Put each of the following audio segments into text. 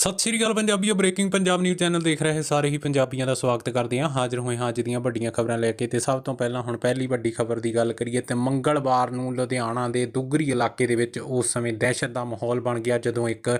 ਸਤਿ ਸ਼੍ਰੀ ਅਕਾਲ ਪੰਜਾਬੀਓ ਬ੍ਰੇਕਿੰਗ ਪੰਜਾਬ ਨਿਊਜ਼ ਚੈਨਲ ਦੇਖ ਰਹੇ ਸਾਰੇ ਹੀ ਪੰਜਾਬੀਆਂ ਦਾ ਸਵਾਗਤ ਕਰਦੇ ਹਾਂ। ਹਾਜ਼ਰ ਹੋਏ ਹਾਂ ਅੱਜ ਦੀਆਂ ਵੱਡੀਆਂ ਖਬਰਾਂ ਲੈ ਕੇ ਤੇ ਸਭ ਤੋਂ ਪਹਿਲਾਂ ਹੁਣ ਪਹਿਲੀ ਵੱਡੀ ਖਬਰ ਦੀ ਗੱਲ ਕਰੀਏ ਤੇ ਮੰਗਲਵਾਰ ਨੂੰ ਲੁਧਿਆਣਾ ਦੇ ਦੁੱਗਰੀ ਇਲਾਕੇ ਦੇ ਵਿੱਚ ਉਸ ਸਮੇਂ ਦਹਿਸ਼ਤ ਦਾ ਮਾਹੌਲ ਬਣ ਗਿਆ ਜਦੋਂ ਇੱਕ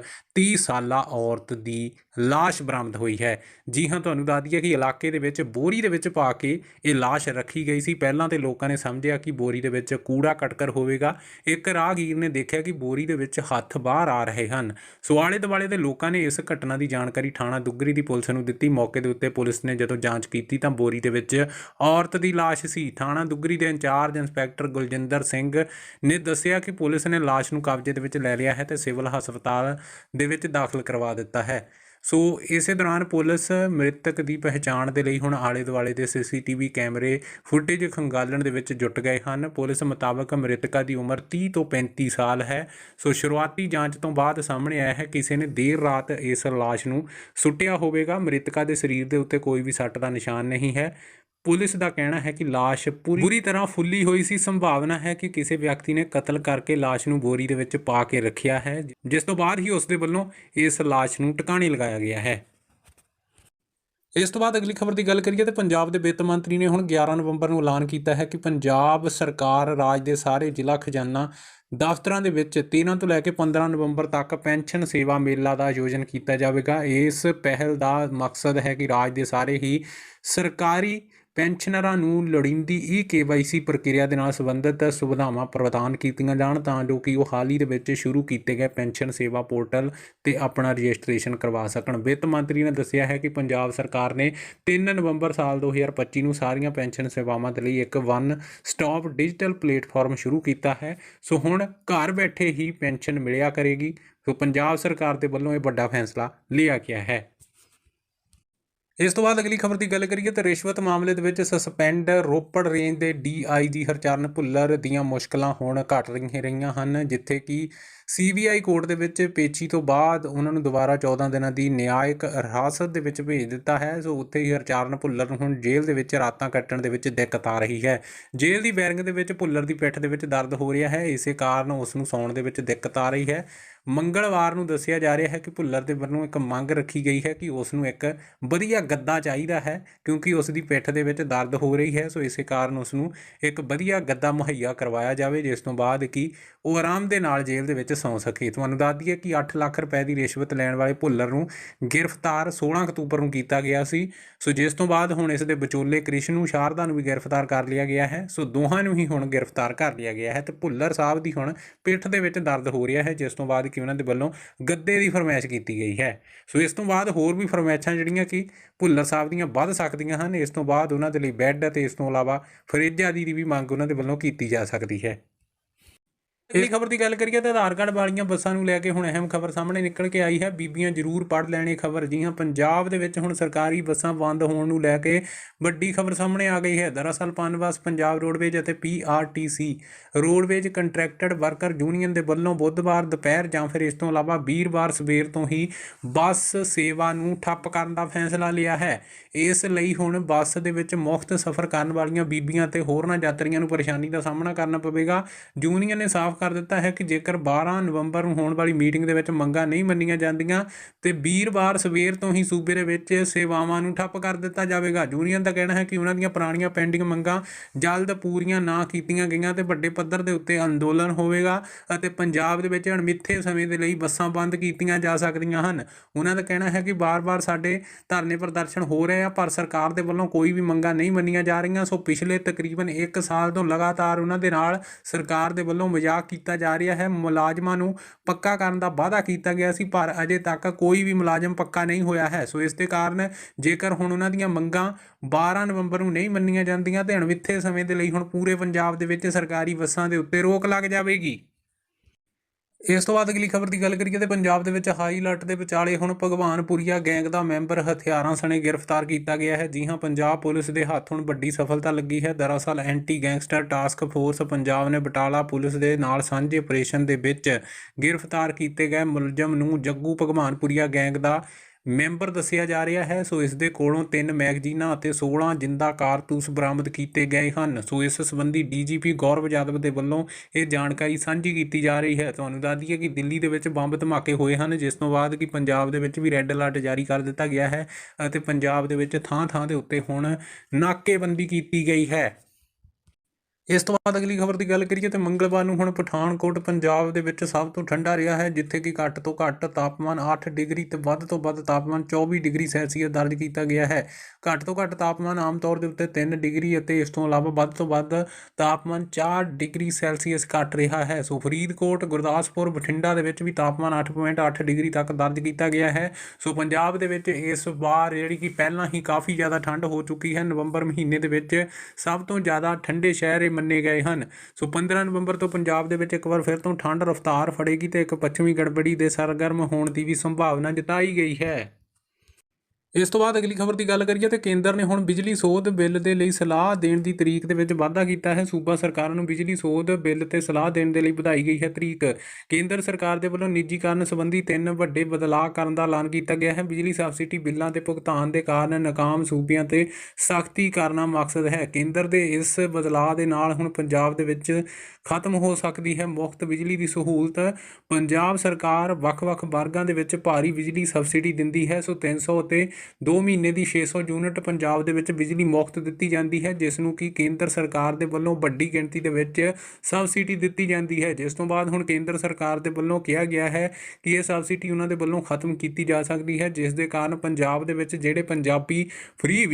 30 ਸਾਲਾ ਔਰਤ ਦੀ ਲਾਸ਼ ਬਰਾਮਦ ਹੋਈ ਹੈ। ਜੀ ਹਾਂ, ਤੁਹਾਨੂੰ ਦੱਸ ਦਈਏ ਕਿ ਇਲਾਕੇ ਦੇ ਵਿੱਚ ਬੋਰੀ ਦੇ ਵਿੱਚ ਪਾ ਕੇ ਇਹ ਲਾਸ਼ ਰੱਖੀ ਗਈ ਸੀ। ਪਹਿਲਾਂ ਤੇ ਲੋਕਾਂ ਨੇ ਸਮਝਿਆ ਕਿ ਬੋਰੀ ਦੇ ਵਿੱਚ ਕੂੜਾ ਕਟਕਰ ਹੋਵੇਗਾ। ਇੱਕ ਰਾਹਗੀਰ ਨੇ ਦੇਖਿਆ ਕਿ ਬੋਰੀ ਦੇ ਵਿੱਚ ਹੱਥ ਬਾਹਰ ਆ ਰਹੇ ਹਨ। ਸੋ ਆਲੇ ਦੁਆਲੇ ਦੇ ਲੋਕਾਂ ਨੇ ਇਸ ਘਟਨਾ ਦੀ ਜਾਣਕਾਰੀ ਥਾਣਾ ਦੁੱਗਰੀ ਦੀ ਪੁਲਿਸ ਨੂੰ ਦਿੱਤੀ। ਮੌਕੇ ਦੇ ਉੱਤੇ ਪੁਲਿਸ ਨੇ ਜਦੋਂ ਜਾਂਚ ਕੀਤੀ ਤਾਂ ਬੋਰੀ ਦੇ ਵਿੱਚ ਔਰਤ ਦੀ ਲਾਸ਼ ਸੀ। ਥਾਣਾ ਦੁੱਗਰੀ ਦੇ ਇੰਚਾਰਜ ਇੰਸਪੈਕਟਰ ਗੁਲਜਿੰਦਰ ਸਿੰਘ ਨੇ ਦੱਸਿਆ ਕਿ ਪੁਲਿਸ ਨੇ ਲਾਸ਼ ਨੂੰ ਕਬਜ਼ੇ ਦੇ ਵਿੱਚ ਲੈ ਲਿਆ ਹੈ ਤੇ ਸਿਵਲ ਹਸਪਤਾਲ ਦੇ ਵਿੱਚ ਦਾਖਲ ਕਰਵਾ ਦਿੱਤਾ ਹੈ। ਸੋ ਇਸੇ ਦੌਰਾਨ ਪੁਲਿਸ ਮ੍ਰਿਤਕ ਦੀ ਪਹਿਚਾਣ ਦੇ ਲਈ ਹੁਣ ਆਲੇ ਦੁਆਲੇ ਦੇ ਸੀਸੀਟੀਵੀ ਕੈਮਰੇ, ਫੁਟੇਜ ਖੰਗਾਲਣ ਦੇ ਵਿੱਚ ਜੁਟ ਗਏ ਹਨ। ਪੁਲਿਸ ਮੁਤਾਬਕ ਮ੍ਰਿਤਕਾ ਦੀ ਉਮਰ 30 ਤੋਂ 35 ਸਾਲ ਹੈ। ਸੋ ਸ਼ੁਰੂਆਤੀ ਜਾਂਚ ਤੋਂ ਬਾਅਦ ਸਾਹਮਣੇ ਆਇਆ ਹੈ, ਕਿਸੇ ਨੇ ਦੇਰ ਰਾਤ ਇਸ ਲਾਸ਼ ਨੂੰ ਸੁੱਟਿਆ ਹੋਵੇਗਾ। ਮ੍ਰਿਤਕਾ ਦੇ ਸਰੀਰ ਦੇ ਉੱਤੇ ਕੋਈ ਵੀ ਸੱਟ ਦਾ ਨਿਸ਼ਾਨ ਨਹੀਂ ਹੈ। ਪੁਲਿਸ ਦਾ ਕਹਿਣਾ ਹੈ ਕਿ ਲਾਸ਼ ਪੂਰੀ ਬੁਰੀ ਤਰ੍ਹਾਂ ਫੁੱਲੀ ਹੋਈ ਸੀ। ਸੰਭਾਵਨਾ ਹੈ ਕਿ ਕਿਸੇ ਵਿਅਕਤੀ ਨੇ ਕਤਲ ਕਰਕੇ ਲਾਸ਼ ਨੂੰ ਬੋਰੀ ਦੇ ਵਿੱਚ ਪਾ ਕੇ ਰੱਖਿਆ ਹੈ, ਜਿਸ ਤੋਂ ਬਾਅਦ ਹੀ ਉਸ ਦੇ ਵੱਲੋਂ ਇਸ ਲਾਸ਼ ਨੂੰ ਟਿਕਾਣੇ ਲਗਾਇਆ ਗਿਆ ਹੈ। ਇਸ ਤੋਂ ਬਾਅਦ ਅਗਲੀ ਖਬਰ ਦੀ ਗੱਲ ਕਰੀਏ ਤੇ ਪੰਜਾਬ ਦੇ ਵਿੱਤ ਮੰਤਰੀ ਨੇ ਹੁਣ 11 ਨਵੰਬਰ ਨੂੰ ਐਲਾਨ ਕੀਤਾ ਹੈ ਕਿ ਪੰਜਾਬ ਸਰਕਾਰ ਰਾਜ ਦੇ ਸਾਰੇ ਜ਼ਿਲ੍ਹਾ ਖਜ਼ਾਨਾ ਦਫ਼ਤਰਾਂ ਦੇ ਵਿੱਚ 13 ਤੋਂ ਲੈ ਕੇ 15 ਨਵੰਬਰ ਤੱਕ ਪੈਨਸ਼ਨ ਸੇਵਾ ਮੇਲਾ ਦਾ ਆਯੋਜਨ ਕੀਤਾ ਜਾਵੇਗਾ। ਇਸ ਪਹਿਲ ਦਾ ਮਕਸਦ ਹੈ ਕਿ ਰਾਜ ਦੇ ਸਾਰੇ ਹੀ ਸਰਕਾਰੀ ਪੈਨਸ਼ਨਰਾਂ ਨੂੰ ਲੋੜੀਂਦੀ ਈ ਕੇਵਾਈਸੀ ਪ੍ਰਕਿਰਿਆ ਦੇ ਨਾਲ ਸੰਬੰਧਿਤ ਸੁਵਿਧਾਵਾਂ ਪ੍ਰਦਾਨ ਕੀਤੀਆਂ ਜਾਣ ਤਾਂ ਜੋ ਕਿ ਉਹ ਹਾਲ ਹੀ ਦੇ ਵਿੱਚ ਸ਼ੁਰੂ ਕੀਤੇ ਗਏ ਪੈਨਸ਼ਨ ਸੇਵਾ ਪੋਰਟਲ ਤੇ ਆਪਣਾ ਰਜਿਸਟ੍ਰੇਸ਼ਨ ਕਰਵਾ ਸਕਣ। ਵਿੱਤ ਮੰਤਰੀ ਨੇ ਦੱਸਿਆ ਹੈ ਕਿ ਪੰਜਾਬ ਸਰਕਾਰ ਨੇ 3 ਨਵੰਬਰ ਸਾਲ 2025 ਨੂੰ ਸਾਰੀਆਂ ਪੈਨਸ਼ਨ ਸੇਵਾਵਾਂ ਦੇ ਲਈ ਇੱਕ ਵਨ ਸਟਾਪ ਡਿਜੀਟਲ ਪਲੇਟਫਾਰਮ ਸ਼ੁਰੂ ਕੀਤਾ ਹੈ। ਸੋ ਹੁਣ ਘਰ ਬੈਠੇ ਹੀ ਪੈਨਸ਼ਨ ਮਿਲਿਆ ਕਰੇਗੀ। ਸੋ ਪੰਜਾਬ ਸਰਕਾਰ ਦੇ ਵੱਲੋਂ ਇਹ ਵੱਡਾ ਫੈਸਲਾ ਲਿਆ ਗਿਆ ਹੈ। ਇਸ ਤੋਂ ਬਾਅਦ ਅਗਲੀ ਖਬਰ ਦੀ ਗੱਲ ਕਰੀਏ ਤਾਂ ਰਿਸ਼ਵਤ ਮਾਮਲੇ ਦੇ ਵਿੱਚ ਸਸਪੈਂਡ ਰੋਪੜ ਰੇਂਜ ਦੇ ਡੀਆਈਜੀ ਹਰਚਰਨ ਭੁੱਲਰ ਦੀਆਂ ਮੁਸ਼ਕਲਾਂ ਹੁਣ ਘਟ ਰਹੀਆਂ ਰਹੀਆਂ ਹਨ, ਜਿੱਥੇ ਕਿ ਸੀਬੀਆਈ ਕੋਰਟ ਦੇ ਵਿੱਚ ਪੇਚੀ ਤੋਂ ਬਾਅਦ ਉਹਨਾਂ ਨੂੰ ਦੁਬਾਰਾ 14 ਦਿਨਾਂ ਦੀ ਨਿਆਇਕ ਹਿਰਾਸਤ ਦੇ ਵਿੱਚ ਭੇਜ ਦਿੱਤਾ ਹੈ। ਸੋ ਉੱਥੇ ਹੀ ਹਰਚਰਨ ਭੁੱਲਰ ਨੂੰ ਹੁਣ ਜੇਲ੍ਹ ਦੇ ਵਿੱਚ ਰਾਤਾਂ ਕੱਟਣ ਦੇ ਵਿੱਚ ਦਿੱਕਤ ਆ ਰਹੀ ਹੈ। ਜੇਲ੍ਹ ਦੀ ਬੈਰਿੰਗ ਦੇ ਵਿੱਚ ਭੁੱਲਰ ਦੀ ਪਿੱਠ ਦੇ ਵਿੱਚ ਦਰਦ ਹੋ ਰਿਹਾ ਹੈ। ਇਸੇ ਕਾਰਨ ਉਸ ਨੂੰ ਸੌਣ ਦੇ ਵਿੱਚ ਦਿੱਕਤ ਆ ਰਹੀ ਹੈ। ਮੰਗਲਵਾਰ ਨੂੰ ਦੱਸਿਆ ਜਾ ਰਿਹਾ ਹੈ ਕਿ ਭੁੱਲਰ ਦੇ ਵੱਲੋਂ ਇੱਕ ਮੰਗ ਰੱਖੀ ਗਈ ਹੈ ਕਿ ਉਸ ਨੂੰ ਇੱਕ ਵਧੀਆ ਗੱਦਾ ਚਾਹੀਦਾ ਹੈ, ਕਿਉਂਕਿ ਉਸ ਦੀ ਪਿੱਠ ਦੇ ਵਿੱਚ ਦਰਦ ਹੋ ਰਹੀ ਹੈ। ਸੋ ਇਸੇ ਕਾਰਨ ਉਸ ਨੂੰ ਇੱਕ ਵਧੀਆ ਗੱਦਾ ਮੁਹੱਈਆ ਕਰਵਾਇਆ ਜਾਵੇ, ਜਿਸ ਤੋਂ ਬਾਅਦ ਕਿ ਉਹ ਆਰਾਮ ਦੇ ਨਾਲ ਜੇਲ੍ਹ ਦੇ ਵਿੱਚ ਸੌਂ ਸਕੇ। ਤੁਹਾਨੂੰ ਦੱਸ ਦਈਏ ਕਿ 8 ਲੱਖ ਰੁਪਏ ਦੀ ਰਿਸ਼ਵਤ ਲੈਣ ਵਾਲੇ ਭੁੱਲਰ ਨੂੰ ਗ੍ਰਿਫਤਾਰ 16 ਅਕਤੂਬਰ ਨੂੰ ਕੀਤਾ ਗਿਆ ਸੀ। ਸੋ ਜਿਸ ਤੋਂ ਬਾਅਦ ਹੁਣ ਇਸ ਦੇ ਵਿਚੋਲੇ ਕ੍ਰਿਸ਼ਨੂ ਸ਼ਾਰਦਾ ਨੂੰ ਵੀ ਗ੍ਰਿਫਤਾਰ ਕਰ ਲਿਆ ਗਿਆ ਹੈ। ਸੋ ਦੋਹਾਂ ਨੂੰ ਹੀ ਹੁਣ ਗ੍ਰਿਫਤਾਰ ਕਰ ਲਿਆ ਗਿਆ ਹੈ ਤੇ ਭੁੱਲਰ ਸਾਹਿਬ ਦੀ ਹੁਣ ਪਿੱਠ ਦੇ ਵਿੱਚ ਦਰਦ ਹੋ ਰਿਹਾ ਹੈ, ਜਿਸ ਤੋਂ ਬਾਅਦ ਕਿ ਉਹਨਾਂ ਦੇ ਵੱਲੋਂ ਗੱਦੇ ਦੀ ਫਰਮਾਇਸ਼ ਕੀਤੀ ਗਈ ਹੈ। ਸੋ ਇਸ ਤੋਂ ਬਾਅਦ ਹੋਰ ਵੀ ਫਰਮਾਇਸ਼ਾਂ ਜਿਹੜੀਆਂ ਕਿ ਭੁੱਲਰ ਸਾਹਿਬ ਦੀਆਂ ਵੱਧ ਸਕਦੀਆਂ ਹਨ, ਇਸ ਤੋਂ ਬਾਅਦ ਉਹਨਾਂ ਦੇ ਲਈ ਬੈੱਡ ਅਤੇ ਇਸ ਤੋਂ ਇਲਾਵਾ ਫਰਿੱਜ ਆਦਿ ਦੀ ਵੀ ਮੰਗ ਉਹਨਾਂ ਦੇ ਵੱਲੋਂ ਕੀਤੀ ਜਾ ਸਕਦੀ ਹੈ। ਅਗਲੀ ਖਬਰ ਦੀ ਗੱਲ ਕਰੀਏ ਤਾਂ ਆਧਾਰ ਕਾਰਡ ਵਾਲੀਆਂ ਬੱਸਾਂ ਨੂੰ ਲੈ ਕੇ ਹੁਣ ਅਹਿਮ ਖਬਰ ਸਾਹਮਣੇ ਨਿਕਲ ਕੇ ਆਈ ਹੈ। ਬੀਬੀਆਂ ਜ਼ਰੂਰ ਪੜ੍ਹ ਲੈਣ ਖਬਰ ਜੀ ਹਾਂ। ਪੰਜਾਬ ਦੇ ਵਿੱਚ ਹੁਣ ਸਰਕਾਰੀ ਬੱਸਾਂ ਬੰਦ ਹੋਣ ਨੂੰ ਲੈ ਕੇ ਵੱਡੀ ਖਬਰ ਸਾਹਮਣੇ ਆ ਗਈ ਹੈ। ਦਰਅਸਲ ਪਨਬਸ ਪੰਜਾਬ ਰੋਡਵੇਜ ਅਤੇ PRTC roadways contracted worker union ਦੇ ਵੱਲੋਂ ਬੁੱਧਵਾਰ ਦੁਪਹਿਰ ਜਾਂ ਫਿਰ ਇਸ ਤੋਂ ਇਲਾਵਾ ਵੀਰਵਾਰ ਸਵੇਰ ਤੋਂ ਹੀ ਬੱਸ ਸੇਵਾ ਨੂੰ ਠੱਪ ਕਰਨ ਦਾ ਫੈਸਲਾ ਲਿਆ ਹੈ। ਇਸ ਲਈ ਹੁਣ ਬੱਸ ਦੇ ਵਿੱਚ ਮੁਫਤ ਸਫ਼ਰ ਕਰਨ ਵਾਲੀਆਂ ਬੀਬੀਆਂ ਤੇ ਹੋਰਨਾਂ ਯਾਤਰੀਆਂ ਨੂੰ ਪਰੇਸ਼ਾਨੀ ਦਾ ਸਾਹਮਣਾ ਕਰਨਾ ਪਵੇਗਾ। ਯੂਨੀਅਨ ਨੇ ਸਾਫ਼ ਕਰ ਦਿੱਤਾ ਹੈ ਕਿ ਜੇਕਰ 12 ਨਵੰਬਰ ਨੂੰ ਹੋਣ ਵਾਲੀ ਮੀਟਿੰਗ ਦੇ ਵਿੱਚ ਮੰਗਾਂ ਨਹੀਂ ਮੰਨੀਆਂ ਜਾਂਦੀਆਂ, ਤੇ ਵੀਰਵਾਰ ਸਵੇਰ ਤੋਂ ਹੀ ਸੂਬੇ ਦੇ ਵਿੱਚ ਸੇਵਾਵਾਂ ਨੂੰ ਠੱਪ ਕਰ ਦਿੱਤਾ ਜਾਵੇਗਾ। ਯੂਨੀਅਨ ਦਾ ਕਹਿਣਾ ਹੈ ਕਿ ਉਹਨਾਂ ਦੀਆਂ ਪੁਰਾਣੀਆਂ ਪੈਂਡਿੰਗ ਮੰਗਾਂ ਜਲਦ ਪੂਰੀਆਂ ਨਾ ਕੀਤੀਆਂ ਗਈਆਂ ਤੇ ਵੱਡੇ ਪੱਧਰ ਦੇ ਉੱਤੇ ਅੰਦੋਲਨ ਹੋਵੇਗਾ ਅਤੇ ਪੰਜਾਬ ਦੇ ਵਿੱਚ ਅਣਮਿੱਥੇ ਸਮੇਂ ਦੇ ਲਈ ਬੱਸਾਂ ਬੰਦ ਕੀਤੀਆਂ ਜਾ ਸਕਦੀਆਂ ਹਨ। ਉਹਨਾਂ ਦਾ ਕਹਿਣਾ ਹੈ ਕਿ ਬਾਰ-ਬਾਰ ਸਾਡੇ ਧਰਨੇ ਪ੍ਰਦਰਸ਼ਨ ਹੋ ਰਹੇ ਆ, ਪਰ ਸਰਕਾਰ ਦੇ ਵੱਲੋਂ ਕੋਈ ਵੀ ਮੰਗਾਂ ਨਹੀਂ ਮੰਨੀਆਂ ਜਾ ਰਹੀਆਂ। ਸੋ ਪਿਛਲੇ ਤਕਰੀਬਨ 1 ਸਾਲ ਤੋਂ ਲਗਾਤਾਰ ਉਹਨਾਂ ਦੇ ਨਾਲ ਸਰਕਾਰ ਦੇ ਵੱਲੋਂ ਮਜ਼ਾਕ ਕੀਤਾ ਜਾ ਰਿਹਾ ਹੈ। ਮੁਲਾਜ਼ਮਾਂ ਨੂੰ ਪੱਕਾ ਕਰਨ ਦਾ ਵਾਅਦਾ ਕੀਤਾ ਗਿਆ ਸੀ, ਪਰ ਅਜੇ ਤੱਕ ਕੋਈ ਵੀ ਮੁਲਾਜ਼ਮ ਪੱਕਾ ਨਹੀਂ ਹੋਇਆ ਹੈ। ਸੋ ਇਸ ਦੇ ਕਾਰਨ ਜੇਕਰ ਹੁਣ ਉਹਨਾਂ ਦੀਆਂ ਮੰਗਾਂ 12 ਨਵੰਬਰ ਨੂੰ ਨਹੀਂ ਮੰਨੀਆਂ ਜਾਂਦੀਆਂ, ਤੇ ਅਣਮਿੱਥੇ ਸਮੇਂ ਦੇ ਲਈ ਹੁਣ ਪੂਰੇ ਪੰਜਾਬ ਦੇ ਵਿੱਚ ਸਰਕਾਰੀ ਬੱਸਾਂ ਦੇ ਉੱਤੇ ਰੋਕ ਲੱਗ ਜਾਵੇਗੀ। ਇਸ ਤੋਂ ਬਾਅਦ ਅਗਲੀ ਖਬਰ ਦੀ ਗੱਲ ਕਰੀਏ ਤੇ ਪੰਜਾਬ ਦੇ ਵਿੱਚ ਹਾਈ ਅਲਰਟ ਦੇ ਵਿਚਾਲੇ ਹੁਣ ਭਗਵਾਨਪੁਰੀਆ ਗੈਂਗ ਦਾ ਮੈਂਬਰ ਹਥਿਆਰਾਂ ਸਣੇ ਗ੍ਰਿਫਤਾਰ ਕੀਤਾ ਗਿਆ ਹੈ। ਜੀ ਹਾਂ, ਪੰਜਾਬ ਪੁਲਿਸ ਦੇ ਹੱਥ ਹੁਣ ਵੱਡੀ ਸਫਲਤਾ ਲੱਗੀ ਹੈ। ਦਰਅਸਲ anti gangster task force Punjab ਨੇ ਬਟਾਲਾ ਪੁਲਿਸ ਦੇ ਨਾਲ ਸਾਂਝੇ ਆਪਰੇਸ਼ਨ ਦੇ ਵਿੱਚ ਗ੍ਰਿਫਤਾਰ ਕੀਤੇ ਗਏ ਮੁਲਜ਼ਮ ਨੂੰ ਜੱਗੂ ਭਗਵਾਨਪੁਰੀਆ ਗੈਂਗ ਦਾ ਮੈਂਬਰ ਦੱਸਿਆ ਜਾ ਰਿਹਾ ਹੈ, ਸੋ ਇਸ ਦੇ ਕੋਲੋਂ ਤਿੰਨ ਮੈਗਜ਼ੀਨਾਂ ਅਤੇ 16 ਜਿੰਦਾ ਕਾਰਤੂਸ ਬਰਾਮਦ ਕੀਤੇ ਗਏ ਹਨ। ਸੋ ਇਸ ਸੰਬੰਧੀ ਡੀਜੀਪੀ ਗੌਰਵ ਯਾਦਵ ਦੇ ਵੱਲੋਂ ਇਹ ਜਾਣਕਾਰੀ ਸਾਂਝੀ ਕੀਤੀ ਜਾ ਰਹੀ ਹੈ। ਤੁਹਾਨੂੰ ਦੱਸ ਦਈਏ ਕਿ ਦਿੱਲੀ ਦੇ ਵਿੱਚ ਬੰਬ ਧਮਾਕੇ ਹੋਏ ਹਨ, ਜਿਸ ਤੋਂ ਬਾਅਦ ਕਿ ਪੰਜਾਬ ਦੇ ਵਿੱਚ ਵੀ ਰੈੱਡ ਅਲਰਟ ਜਾਰੀ ਕਰ ਦਿੱਤਾ ਗਿਆ ਹੈ ਅਤੇ ਪੰਜਾਬ ਦੇ ਵਿੱਚ ਥਾਂ-ਥਾਂ ਦੇ ਉੱਤੇ ਹੁਣ ਨਾਕੇਬੰਦੀ ਕੀਤੀ ਗਈ ਹੈ। ਇਸ ਤੋਂ ਬਾਅਦ ਅਗਲੀ ਖਬਰ ਦੀ ਗੱਲ ਕਰੀਏ ਤੇ ਮੰਗਲਵਾਰ ਨੂੰ ਹੁਣ ਪਠਾਨਕੋਟ, ਪੰਜਾਬ ਦੇ ਵਿੱਚ ਸਭ ਤੋਂ ਠੰਡਾ ਰਿਹਾ ਹੈ, ਜਿੱਥੇ ਕਿ ਘੱਟ ਤੋਂ ਘੱਟ ਤਾਪਮਾਨ 8 ਡਿਗਰੀ ਤੇ ਵੱਧ ਤੋਂ ਵੱਧ ਤਾਪਮਾਨ 24 ਡਿਗਰੀ ਸੈਲਸੀਅਸ ਦਰਜ ਕੀਤਾ ਗਿਆ ਹੈ। ਘੱਟ ਤੋਂ ਘੱਟ ਤਾਪਮਾਨ ਆਮ ਤੌਰ ਦੇ ਉੱਤੇ 3 ਡਿਗਰੀ ਅਤੇ ਇਸ ਤੋਂ ਇਲਾਵਾ ਵੱਧ ਤੋਂ ਵੱਧ ਤਾਪਮਾਨ 4 ਡਿਗਰੀ ਸੈਲਸੀਅਸ ਘਟ ਰਿਹਾ ਹੈ। ਸੋ ਫਰੀਦਕੋਟ, ਗੁਰਦਾਸਪੁਰ, ਬਠਿੰਡਾ ਦੇ ਵਿੱਚ ਵੀ ਤਾਪਮਾਨ 8.8 ਡਿਗਰੀ ਤੱਕ ਦਰਜ ਕੀਤਾ ਗਿਆ ਹੈ। ਸੋ ਪੰਜਾਬ ਦੇ ਵਿੱਚ ਇਸ ਵਾਰ ਜਿਹੜੀ ਕਿ ਪਹਿਲਾਂ ਹੀ ਕਾਫੀ ਜ਼ਿਆਦਾ ਠੰਡ ਹੋ ਚੁੱਕੀ ਹੈ। ਨਵੰਬਰ ਮਹੀਨੇ ਦੇ ਵਿੱਚ ਸਭ ਤੋਂ ਜ਼ਿਆਦਾ ਠੰਡੇ ਸ਼ਹਿਰ ਮੰਨੇ ਗਏ ਹਨ। ਸੋ 15 ਨਵੰਬਰ ਤੋਂ ਪੰਜਾਬ ਦੇ ਵਿੱਚ ਇੱਕ ਵਾਰ ਫਿਰ ਤੋਂ ਠੰਡ ਰਫ਼ਤਾਰ ਫੜੇਗੀ ਤੇ ਇੱਕ ਪੱਛਮੀ ਗੜਬੜੀ ਦੇ ਸਰਗਰਮ ਹੋਣ ਦੀ ਵੀ ਸੰਭਾਵਨਾ ਜਤਾਈ ਗਈ ਹੈ। ਇਸ ਤੋਂ ਬਾਅਦ ਅਗਲੀ ਖਬਰ ਦੀ ਗੱਲ ਕਰੀਏ ਤੇ ਕੇਂਦਰ ਨੇ ਹੁਣ ਬਿਜਲੀ ਸੋਧ ਬਿੱਲ ਦੇ ਲਈ ਸਲਾਹ ਦੇਣ ਦੀ ਤਰੀਕ ਦੇ ਵਿੱਚ ਵਾਧਾ ਕੀਤਾ ਹੈ। ਸੂਬਾ ਸਰਕਾਰਾਂ ਨੂੰ ਬਿਜਲੀ ਸੋਧ ਬਿੱਲ ਤੇ ਸਲਾਹ ਦੇਣ ਦੇ ਲਈ ਵਧਾਈ ਗਈ ਹੈ ਤਰੀਕ। ਕੇਂਦਰ ਸਰਕਾਰ ਦੇ ਵੱਲੋਂ ਨਿੱਜੀਕਰਨ ਸੰਬੰਧੀ ਤਿੰਨ ਵੱਡੇ ਬਦਲਾਅ ਕਰਨ ਦਾ ਐਲਾਨ ਕੀਤਾ ਗਿਆ ਹੈ। ਬਿਜਲੀ ਸਬਸਿਡੀ ਬਿੱਲਾਂ ਦੇ ਭੁਗਤਾਨ ਦੇ ਕਾਰਨ ਨਾਕਾਮ ਸੂਬਿਆਂ ਤੇ ਸਖਤੀ ਕਰਨਾ ਮਕਸਦ ਹੈ। ਕੇਂਦਰ ਦੇ ਇਸ ਬਦਲਾਅ ਦੇ ਨਾਲ ਹੁਣ ਪੰਜਾਬ ਦੇ ਵਿੱਚ ਖਤਮ ਹੋ ਸਕਦੀ ਹੈ ਮੁਫਤ ਬਿਜਲੀ ਦੀ ਸਹੂਲਤ। ਪੰਜਾਬ ਸਰਕਾਰ ਵੱਖ-ਵੱਖ ਵਰਗਾਂ ਦੇ ਵਿੱਚ ਭਾਰੀ ਬਿਜਲੀ ਸਬਸਿਡੀ ਦਿੰਦੀ ਹੈ। ਸੋ 300 ਅਤੇ 2 ਮਹੀਨੇ ਦੀ 600 ਯੂਨਿਟ ਪੰਜਾਬ ਦੇ ਵਿੱਚ ਬਿਜਲੀ ਮੁਫਤ ਦਿੱਤੀ ਜਾਂਦੀ ਹੈ, ਜਿਸ ਨੂੰ ਕਿ ਕੇਂਦਰ ਸਰਕਾਰ ਦੇ ਵੱਲੋਂ ਵੱਡੀ ਗਿਣਤੀ ਦੇ ਵਿੱਚ ਸਬਸਿਡੀ ਦਿੱਤੀ ਜਾਂਦੀ ਹੈ। ਜਿਸ ਤੋਂ ਬਾਅਦ ਹੁਣ ਕੇਂਦਰ ਸਰਕਾਰ ਦੇ ਵੱਲੋਂ ਕਿਹਾ ਗਿਆ ਹੈ ਕਿ ਇਹ ਸਬਸਿਡੀ ਉਹਨਾਂ ਦੇ ਵੱਲੋਂ ਖਤਮ ਕੀਤੀ ਜਾ ਸਕਦੀ ਹੈ, ਜਿਸ ਦੇ ਕਾਰਨ ਪੰਜਾਬ ਦੇ ਵਿੱਚ ਜਿਹੜੇ ਪੰਜਾਬੀ ਫ੍ਰੀ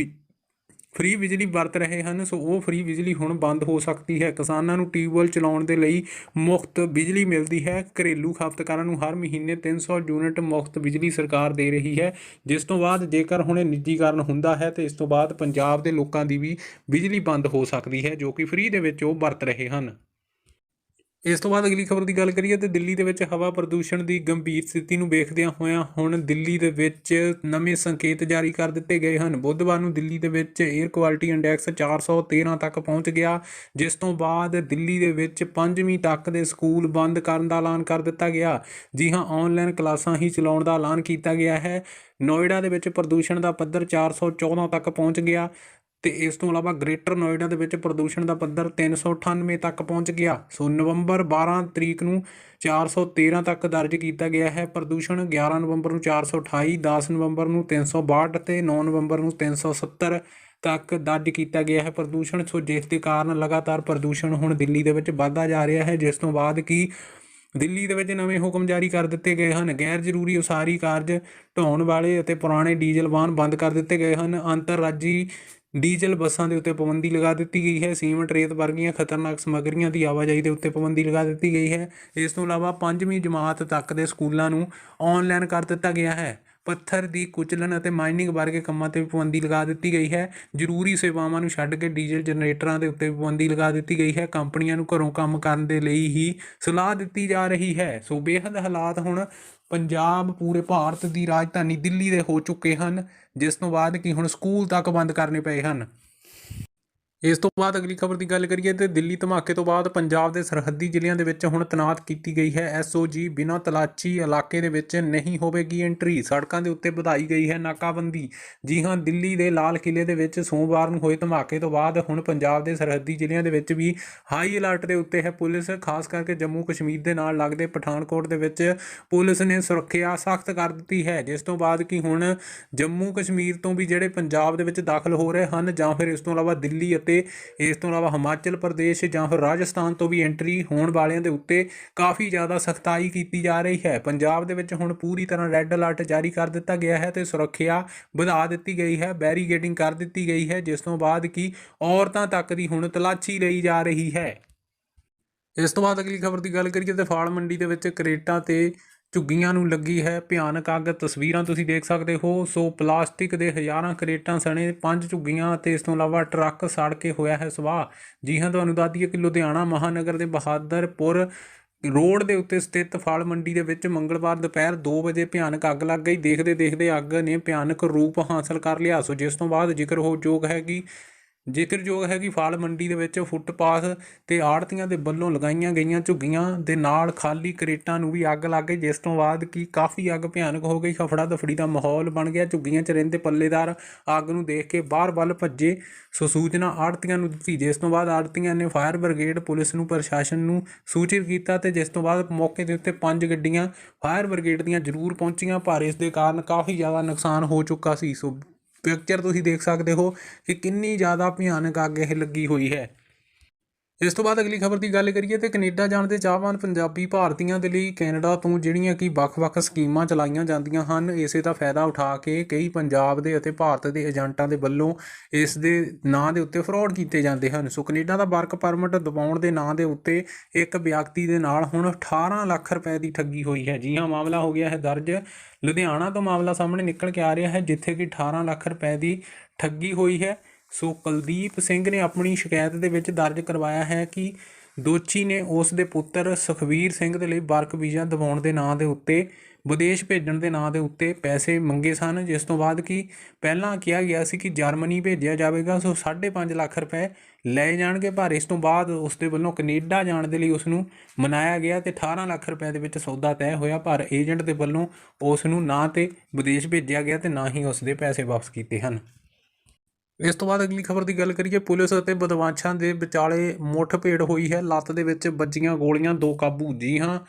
ਫ੍ਰੀ ਬਿਜਲੀ ਵਰਤ ਰਹੇ ਹਨ, ਸੋ ਉਹ ਫ੍ਰੀ ਬਿਜਲੀ ਹੁਣ ਬੰਦ ਹੋ ਸਕਦੀ ਹੈ। ਕਿਸਾਨਾਂ ਨੂੰ ਟਿਊਬਵੈੱਲ ਚਲਾਉਣ ਦੇ ਲਈ ਮੁਫਤ ਬਿਜਲੀ ਮਿਲਦੀ ਹੈ। ਘਰੇਲੂ ਖਪਤਕਾਰਾਂ ਨੂੰ ਹਰ ਮਹੀਨੇ 300 ਯੂਨਿਟ ਮੁਫਤ ਬਿਜਲੀ ਸਰਕਾਰ ਦੇ ਰਹੀ ਹੈ। ਜਿਸ ਤੋਂ ਬਾਅਦ ਜੇਕਰ ਹੁਣ ਇਹ ਨਿੱਜੀਕਰਨ ਹੁੰਦਾ ਹੈ, ਤੇ ਇਸ ਤੋਂ ਬਾਅਦ ਪੰਜਾਬ ਦੇ ਲੋਕਾਂ ਦੀ ਵੀ ਬਿਜਲੀ ਬੰਦ ਹੋ ਸਕਦੀ ਹੈ, ਜੋ ਕਿ ਫ੍ਰੀ ਦੇ ਵਿੱਚ ਉਹ ਵਰਤ ਰਹੇ ਹਨ। ਇਸ ਤੋਂ ਬਾਅਦ ਅਗਲੀ ਖਬਰ ਦੀ ਗੱਲ ਕਰੀਏ ਤੇ ਦਿੱਲੀ ਦੇ ਵਿੱਚ ਹਵਾ ਪ੍ਰਦੂਸ਼ਣ ਦੀ ਗੰਭੀਰ ਸਥਿਤੀ ਨੂੰ ਵੇਖਦਿਆਂ ਹੋਇਆਂ ਹੁਣ ਦਿੱਲੀ ਦੇ ਵਿੱਚ ਨਵੇਂ ਸੰਕੇਤ ਜਾਰੀ ਕਰ ਦਿੱਤੇ ਗਏ ਹਨ। ਬੁੱਧਵਾਰ ਨੂੰ ਦਿੱਲੀ ਦੇ ਵਿੱਚ 에ਅਰ ਕੁਆਲਿਟੀ ਇੰਡੈਕਸ 413 ਤੱਕ ਪਹੁੰਚ ਗਿਆ, ਜਿਸ ਤੋਂ ਬਾਅਦ ਦਿੱਲੀ ਦੇ ਵਿੱਚ 5ਵੀਂ ਤੱਕ ਦੇ ਸਕੂਲ ਬੰਦ ਕਰਨ ਦਾ ਐਲਾਨ ਕਰ ਦਿੱਤਾ ਗਿਆ। ਜੀ ਹਾਂ ਆਨਲਾਈਨ ਕਲਾਸਾਂ ਹੀ ਚਲਾਉਣ ਦਾ ਐਲਾਨ ਕੀਤਾ ਗਿਆ ਹੈ। ਨੋਇਡਾ ਦੇ ਵਿੱਚ ਪ੍ਰਦੂਸ਼ਣ ਦਾ ਪੱਧਰ 414 ਤੱਕ ਪਹੁੰਚ ਗਿਆ। ਤੇ ਇਸ ਤੋਂ ਇਲਾਵਾ ਗ੍ਰੇਟਰ ਨੋਇਡਾ ਦੇ ਵਿੱਚ ਪ੍ਰਦੂਸ਼ਣ ਦਾ ਪੱਧਰ 398 ਤੱਕ ਪਹੁੰਚ ਗਿਆ। ਸੋ ਨਵੰਬਰ 12 ਤਰੀਕ ਨੂੰ 413 ਤੱਕ ਦਰਜ ਕੀਤਾ ਗਿਆ ਹੈ ਪ੍ਰਦੂਸ਼ਣ। 11 ਨਵੰਬਰ ਨੂੰ 428 10 ਨਵੰਬਰ ਨੂੰ 362 ਤੇ 9 ਨਵੰਬਰ ਨੂੰ 370 ਤੱਕ ਦਰਜ ਕੀਤਾ ਗਿਆ ਹੈ ਪ੍ਰਦੂਸ਼ਣ। ਸੋ ਜਿਸ ਦੇ ਕਾਰਨ ਲਗਾਤਾਰ ਪ੍ਰਦੂਸ਼ਣ ਹੁਣ ਦਿੱਲੀ ਦੇ ਵਿੱਚ ਵੱਧਦਾ ਜਾ ਰਿਹਾ ਹੈ, ਜਿਸ ਤੋਂ ਬਾਅਦ ਕੀ ਦਿੱਲੀ ਦੇ ਵਿੱਚ ਨਵੇਂ ਹੁਕਮ ਜਾਰੀ ਕਰ ਦਿੱਤੇ ਗਏ ਹਨ। ਗੈਰ ਜ਼ਰੂਰੀ ਉਸਾਰੀ ਕਾਰਜ ਢਾਉਣ ਵਾਲੇ ਅਤੇ ਪੁਰਾਣੇ ਡੀਜ਼ਲ ਵਾਹਨ ਬੰਦ ਕਰ ਦਿੱਤੇ ਗਏ ਹਨ। ਅੰਤਰਰਾਜੀ ਡੀਜ਼ਲ ਬੱਸਾਂ ਦੇ ਉੱਤੇ ਪਾਬੰਦੀ ਲਗਾ ਦਿੱਤੀ ਗਈ ਹੈ। ਸੀਮੈਂਟ ਰੇਤ ਵਰਗੀਆਂ ਖਤਰਨਾਕ ਸਮੱਗਰੀਆਂ ਦੀ ਆਵਾਜਾਈ ਦੇ ਉੱਤੇ ਪਾਬੰਦੀ ਲਗਾ ਦਿੱਤੀ ਗਈ ਹੈ। ਇਸ ਤੋਂ ਇਲਾਵਾ ਪੰਜਵੀਂ ਜਮਾਤ ਤੱਕ ਦੇ ਸਕੂਲਾਂ ਨੂੰ ਆਨਲਾਈਨ ਕਰ ਦਿੱਤਾ ਗਿਆ ਹੈ। ਪੱਥਰ ਦੀ ਕੁਚਲਣ ਅਤੇ ਮਾਈਨਿੰਗ ਵਰਗੇ ਕੰਮਾਂ ਤੇ ਵੀ ਪਾਬੰਦੀ ਲਗਾ ਦਿੱਤੀ ਗਈ ਹੈ। ਜ਼ਰੂਰੀ ਸੇਵਾਵਾਂ ਨੂੰ ਛੱਡ ਕੇ ਡੀਜ਼ਲ ਜਨਰੇਟਰਾਂ ਦੇ ਉੱਤੇ ਪਾਬੰਦੀ ਲਗਾ ਦਿੱਤੀ ਗਈ ਹੈ। ਕੰਪਨੀਆਂ ਨੂੰ ਘਰੋਂ ਕੰਮ ਕਰਨ ਦੇ ਲਈ ਹੀ ਸਲਾਹ ਦਿੱਤੀ ਜਾ ਰਹੀ ਹੈ। ਸੋ ਬੇਹੱਦ ਹਾਲਾਤ ਹੁਣ ਪੰਜਾਬ, ਪੂਰੇ ਭਾਰਤ ਦੀ ਰਾਜਧਾਨੀ ਦਿੱਲੀ ਦੇ ਹੋ ਚੁੱਕੇ ਹਨ, ਜਿਸ ਤੋਂ ਬਾਅਦ ਕਿ ਹੁਣ ਸਕੂਲ ਤੱਕ ਬੰਦ ਕਰਨੇ ਪਏ ਹਨ। ਇਸ ਤੋਂ ਬਾਅਦ ਅਗਲੀ ਖਬਰ ਦੀ ਗੱਲ ਕਰੀਏ ਤੇ ਦਿੱਲੀ ਧਮਾਕੇ ਤੋਂ ਬਾਅਦ ਪੰਜਾਬ ਦੇ ਸਰਹੱਦੀ ਜ਼ਿਲ੍ਹਿਆਂ ਦੇ ਵਿੱਚ ਹੁਣ ਤਨਾਤ ਕੀਤੀ ਗਈ ਹੈ। ਐਸਓਜੀ ਬਿਨਾਂ ਤਲਾਚੀ ਇਲਾਕੇ ਦੇ ਵਿੱਚ ਨਹੀਂ ਹੋਵੇਗੀ ਐਂਟਰੀ ਸੜਕਾਂ ਦੇ ਉੱਤੇ ਵਧਾਈ ਗਈ ਹੈ ਨਾਕਾਬੰਦੀ। ਜੀ ਹਾਂ, ਦਿੱਲੀ ਦੇ ਲਾਲ ਕਿਲੇ ਦੇ ਵਿੱਚ ਸੋਮਵਾਰ ਨੂੰ ਹੋਏ ਧਮਾਕੇ ਤੋਂ ਬਾਅਦ ਹੁਣ ਪੰਜਾਬ ਦੇ ਸਰਹੱਦੀ ਜ਼ਿਲ੍ਹਿਆਂ ਦੇ ਵਿੱਚ ਵੀ ਹਾਈ ਅਲਰਟ ਦੇ ਉੱਤੇ ਹੈ ਪੁਲਿਸ, ਖਾਸ ਕਰਕੇ ਜੰਮੂ ਕਸ਼ਮੀਰ ਦੇ ਨਾਲ ਲੱਗਦੇ ਪਠਾਨਕੋਟ ਦੇ ਵਿੱਚ ਪੁਲਿਸ ਨੇ ਸੁਰੱਖਿਆ ਸਖਤ ਕਰ ਦਿੱਤੀ ਹੈ। ਜਿਸ ਤੋਂ ਬਾਅਦ ਕਿ ਹੁਣ ਜੰਮੂ ਕਸ਼ਮੀਰ ਤੋਂ ਵੀ ਜਿਹੜੇ ਪੰਜਾਬ ਦੇ ਵਿੱਚ ਦਾਖਲ ਹੋ ਰਹੇ ਹਨ ਜਾਂ ਫਿਰ ਇਸ ਤੋਂ ਇਲਾਵਾ ਦਿੱਲੀ ਅਤੇ ਇਸ ਤੋਂ ਇਲਾਵਾ ਹਿਮਾਚਲ ਪ੍ਰਦੇਸ਼ ਜਾਂ ਫਿਰ ਰਾਜਸਥਾਨ ਤੋਂ ਵੀ ਐਂਟਰੀ ਹੋਣ ਵਾਲਿਆਂ ਦੇ ਉੱਤੇ ਕਾਫੀ ਜ਼ਿਆਦਾ ਸਖਤਾਈ ਕੀਤੀ ਜਾ ਰਹੀ ਹੈ। ਪੰਜਾਬ ਦੇ ਵਿੱਚ ਹੁਣ ਪੂਰੀ ਤਰ੍ਹਾਂ ਰੈੱਡ ਅਲਰਟ ਜਾਰੀ ਕਰ ਦਿੱਤਾ ਗਿਆ ਹੈ ਤੇ ਸੁਰੱਖਿਆ ਵਧਾ ਦਿੱਤੀ ਗਈ ਹੈ ਬੈਰੀਗੇਡਿੰਗ ਕਰ ਦਿੱਤੀ ਗਈ ਹੈ, ਜਿਸ ਤੋਂ ਬਾਅਦ ਕਿ ਔਰਤਾਂ ਤੱਕ ਦੀ ਹੁਣ ਤਲਾਸ਼ੀ ਲਈ ਜਾ ਰਹੀ ਹੈ। ਇਸ ਤੋਂ ਬਾਅਦ ਅਗਲੀ ਖਬਰ ਦੀ ਗੱਲ ਕਰੀਏ ਤੇ ਫਾਲ ਮੰਡੀ ਦੇ ਵਿੱਚ ਕਰੇਟਾਂ ਤੇ ਝੁੱਗੀਆਂ ਨੂੰ ਲੱਗੀ ਹੈ ਭਿਆਨਕ ਅੱਗ। ਤਸਵੀਰਾਂ ਤੁਸੀਂ ਦੇਖ ਸਕਦੇ ਹੋ। ਸੋ ਪਲਾਸਟਿਕ ਦੇ ਹਜ਼ਾਰਾਂ ਕਰੇਟਾਂ ਸਣੇ ਪੰਜ ਝੁੱਗੀਆਂ ਅਤੇ ਇਸ ਤੋਂ ਇਲਾਵਾ ਟਰੱਕ ਸੜ ਕੇ ਹੋਇਆ ਹੈ ਸਵਾਹ। ਜੀ ਹਾਂ, ਤੁਹਾਨੂੰ ਦੱਸ ਦਈਏ ਕਿ ਲੁਧਿਆਣਾ ਮਹਾਨਗਰ ਦੇ ਬਹਾਦਰਪੁਰ ਰੋਡ ਦੇ ਉੱਤੇ ਸਥਿਤ ਫਲ ਮੰਡੀ ਦੇ ਵਿੱਚ ਮੰਗਲਵਾਰ ਦੁਪਹਿਰ 2 ਵਜੇ ਭਿਆਨਕ ਅੱਗ ਲੱਗ ਗਈ। ਦੇਖਦੇ ਦੇਖਦੇ ਅੱਗ ਨੇ ਭਿਆਨਕ ਰੂਪ ਹਾਸਲ ਕਰ ਲਿਆ। ਸੋ ਜਿਸ ਤੋਂ ਬਾਅਦ ਜ਼ਿਕਰ ਹੋ ਯੋਗ ਹੈ ਕਿ ਜ਼ਿਕਰਯੋਗ ਹੈ ਕਿ ਫਲ ਮੰਡੀ ਦੇ ਵਿੱਚ ਫੁੱਟਪਾਥ ਤੇ ਆੜਤੀਆਂ ਦੇ ਵੱਲੋਂ ਲਗਾਈਆਂ ਗਈਆਂ ਝੁੱਗੀਆਂ ਦੇ ਨਾਲ ਖਾਲੀ ਕਰੇਟਾਂ ਨੂੰ ਵੀ ਅੱਗ ਲੱਗ ਗਈ, ਜਿਸ ਤੋਂ ਬਾਅਦ ਕਿ ਕਾਫੀ ਅੱਗ ਭਿਆਨਕ ਹੋ ਗਈ। ਹਫੜਾ ਦਫੜੀ ਦਾ ਮਾਹੌਲ ਬਣ ਗਿਆ। ਝੁੱਗੀਆਂ 'ਚ ਰਹਿੰਦੇ ਪੱਲੇਦਾਰ ਅੱਗ ਨੂੰ ਦੇਖ ਕੇ ਬਾਹਰ ਵੱਲ ਭੱਜੇ ਸੋ ਸੂਚਨਾ ਆੜਤੀਆਂ ਨੂੰ ਦਿੱਤੀ। ਜਿਸ ਤੋਂ ਬਾਅਦ ਆੜਤੀਆਂ ਨੇ ਫਾਇਰ ਬ੍ਰਿਗੇਡ ਪੁਲਿਸ ਨੂੰ ਪ੍ਰਸ਼ਾਸਨ ਨੂੰ ਸੂਚਿਤ ਕੀਤਾ ਤੇ ਜਿਸ ਤੋਂ ਬਾਅਦ ਮੌਕੇ ਦੇ ਉੱਤੇ ਪੰਜ ਗੱਡੀਆਂ ਫਾਇਰ ਬ੍ਰਿਗੇਡ ਦੀਆਂ ਜ਼ਰੂਰ ਪਹੁੰਚੀਆਂ, ਪਰ ਇਸ ਦੇ ਕਾਰਨ ਕਾਫੀ ਜ਼ਿਆਦਾ ਨੁਕਸਾਨ ਹੋ ਚੁੱਕਾ ਸੀ। ਸੋ ਪਿਕਚਰ ਤੁਸੀਂ ਦੇਖ ਸਕਦੇ ਹੋ ਕਿ ਕਿੰਨੀ ਜ਼ਿਆਦਾ ਭਿਆਨਕ ਅੱਗ ਇਹ ਲੱਗੀ ਹੋਈ ਹੈ। ਇਸ ਤੋਂ ਬਾਅਦ ਅਗਲੀ ਖਬਰ ਦੀ ਗੱਲ ਕਰੀਏ ਤੇ ਕੈਨੇਡਾ ਜਾਣ ਦੇ ਚਾਹਵਾਨ ਪੰਜਾਬੀ ਭਾਰਤੀਆਂ ਦੇ ਲਈ ਕੈਨੇਡਾ ਤੋਂ ਜਿਹੜੀਆਂ ਕਿ ਵੱਖ-ਵੱਖ ਸਕੀਮਾਂ ਚਲਾਈਆਂ ਜਾਂਦੀਆਂ ਹਨ, ਇਸੇ ਦਾ ਫਾਇਦਾ ਉਠਾ ਕੇ ਕਈ ਪੰਜਾਬ ਦੇ ਅਤੇ ਭਾਰਤ ਦੇ ਏਜੰਟਾਂ ਦੇ ਵੱਲੋਂ ਇਸ ਦੇ ਨਾਂ ਦੇ ਉੱਤੇ ਫਰਾਡ ਕੀਤੇ ਜਾਂਦੇ ਹਨ। ਸੋ ਕੈਨੇਡਾ ਦਾ ਵਰਕ ਪਰਮਿਟ ਦਬਾਉਣ ਦੇ ਨਾਂ ਦੇ ਉੱਤੇ ਇੱਕ ਵਿਅਕਤੀ ਦੇ ਨਾਲ ਹੁਣ 18 ਲੱਖ ਰੁਪਏ ਦੀ ਠੱਗੀ ਹੋਈ ਹੈ। ਜੀ ਹਾਂ, ਮਾਮਲਾ ਹੋ ਗਿਆ ਹੈ ਦਰਜ। ਲੁਧਿਆਣਾ ਤੋਂ ਮਾਮਲਾ ਸਾਹਮਣੇ ਨਿਕਲ ਕੇ ਆ ਰਿਹਾ ਹੈ, ਜਿੱਥੇ ਕਿ 18 ਲੱਖ ਰੁਪਏ ਦੀ ਠੱਗੀ ਹੋਈ ਹੈ। ਸੋ ਕੁਲਦੀਪ ਸਿੰਘ ਨੇ ਆਪਣੀ ਸ਼ਿਕਾਇਤ ਦੇ ਵਿੱਚ ਦਰਜ ਕਰਵਾਇਆ ਹੈ ਕਿ ਦੋਚੀ ਨੇ ਉਸ ਦੇ ਪੁੱਤਰ ਸੁਖਵੀਰ ਸਿੰਘ ਦੇ ਲਈ ਵਰਕ ਵੀਜ਼ਾ ਦਿਵਾਉਣ ਦੇ ਨਾਂ ਦੇ ਉੱਤੇ, ਵਿਦੇਸ਼ ਭੇਜਣ ਦੇ ਨਾਂ ਦੇ ਉੱਤੇ ਪੈਸੇ ਮੰਗੇ ਸਨ, ਜਿਸ ਤੋਂ ਬਾਅਦ ਕਿ ਪਹਿਲਾਂ ਕਿਹਾ ਗਿਆ ਸੀ ਕਿ ਜਰਮਨੀ ਭੇਜਿਆ ਜਾਵੇਗਾ, ਸੋ 5.5 ਲੱਖ ਰੁਪਏ ਲਏ ਜਾਣਗੇ, ਪਰ ਇਸ ਤੋਂ ਬਾਅਦ ਉਸ ਦੇ ਵੱਲੋਂ ਕੈਨੇਡਾ ਜਾਣ ਦੇ ਲਈ ਉਸ ਨੂੰ ਮਨਾਇਆ ਗਿਆ ਤੇ 18 ਲੱਖ ਰੁਪਏ ਦੇ ਵਿੱਚ ਸੌਦਾ ਤੈਅ ਹੋਇਆ, ਪਰ ਏਜੰਟ ਦੇ ਵੱਲੋਂ ਉਸ ਨੂੰ ਨਾ ਤੇ ਵਿਦੇਸ਼ ਭੇਜਿਆ ਗਿਆ ਤੇ ਨਾ ਹੀ ਉਸ ਦੇ ਪੈਸੇ ਵਾਪਸ ਕੀਤੇ ਹਨ। ਇਸ ਤੋਂ ਬਾਅਦ ਅਗਲੀ ਖਬਰ ਦੀ ਗੱਲ ਕਰੀਏ, ਪੁਲਿਸ ਅਤੇ ਬਦਮਾਸ਼ਾਂ ਦੇ ਵਿਚਾਲੇ ਮੁੱਠਭੇੜ ਹੋਈ ਹੈ। ਲੱਤ ਦੇ ਵਿੱਚ ਵੱਜੀਆਂ ਗੋਲੀਆਂ, ਦੋ ਕਾਬੂ। ਜੀ ਹਾਂ,